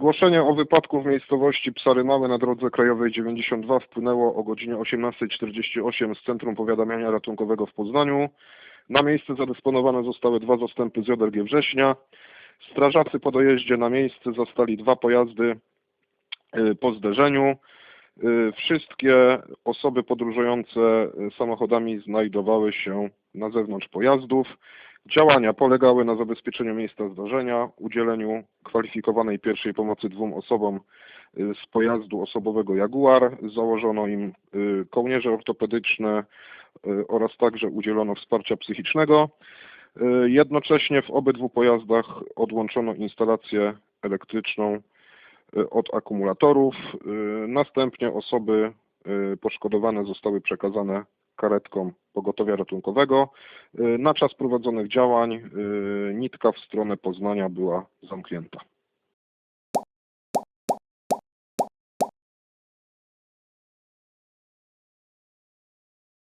Zgłoszenie o wypadku w miejscowości Psary Małe na drodze krajowej 92 wpłynęło o godzinie 18.48 z Centrum Powiadamiania Ratunkowego w Poznaniu. Na miejsce zadysponowane zostały dwa zastępy z JRG Września. Strażacy po dojeździe na miejsce zastali dwa pojazdy y, po zderzeniu. Y, Wszystkie osoby podróżujące y, samochodami znajdowały się na zewnątrz pojazdów. Działania polegały na zabezpieczeniu miejsca zdarzenia, udzieleniu kwalifikowanej pierwszej pomocy dwóm osobom y, z pojazdu osobowego Jaguar. Założono im y, kołnierze ortopedyczne y, oraz także udzielono wsparcia psychicznego. Jednocześnie w obydwu pojazdach odłączono instalację elektryczną od akumulatorów. Następnie osoby poszkodowane zostały przekazane karetkom pogotowia ratunkowego. Y, Na czas prowadzonych działań y, nitka w stronę Poznania była zamknięta.